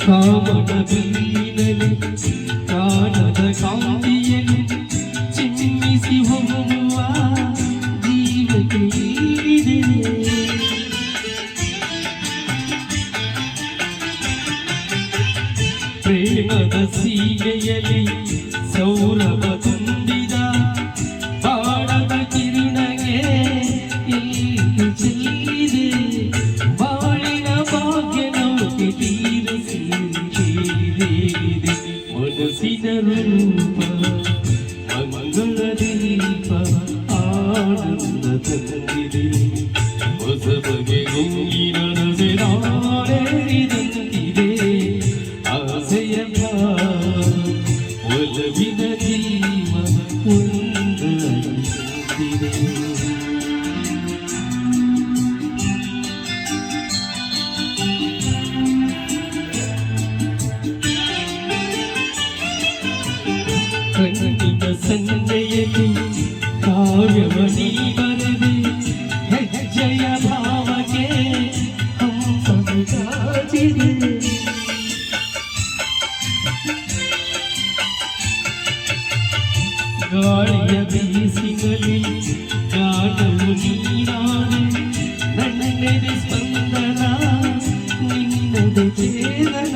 காமத வீணனு காணத காந்தியனு சின்னிசி ஹோமுவா ஜீவகி பிரேமத சீகையலி சௌரவ ಮನಸ್ಸಿನ ರೂಪ ಮಂಗಳ ದೀಪ ಆನಂದ ತಂದಿದೆ ಹೊಸ ಬಗೆ ಕಣ್ಣಿನ ಸಂಜೆಯಲ್ಲಿ ಕಾವ್ಯವನಿ ಬರದೆ ಹೆಜ್ಜೆಯ ಭಾವಕ್ಕೆ ಹಂಸದ ಗಾಜಿದೆ ಗಾಳಿಯ ಬೀಸಿನಲ್ಲಿ ಗಾನವು ನೀನಾದೆ ನನ್ನೆದೆ ಸ್ಪಂದನ ನಿನ್ನದೆ ಚೇತನ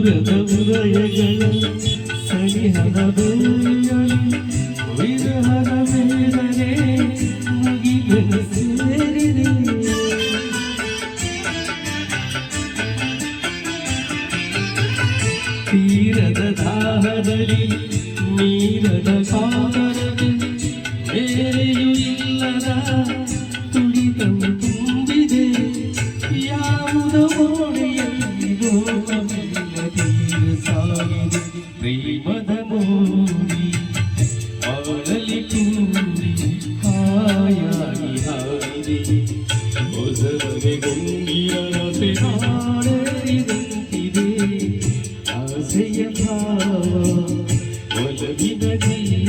ದೂರದ ಉದಯಗಳ ಸನಿಹದ ಬೇಗಲಿ ವಿರಹದ ಬೇಡನೆ ಮುಗಿಗಲು ಸೇರಿದೆ ತೀರದ ದಾಹದಲ್ಲಿ ನೀರದ ಕಾಲರದಲ್ಲಿ ಬೇರೆಯೂ ಇಲ್ಲದ पूरी आवली पूरी हाया हायरी बोझल में गुंगी राते हारे दिलती दे आज ये भावा वल भी नदी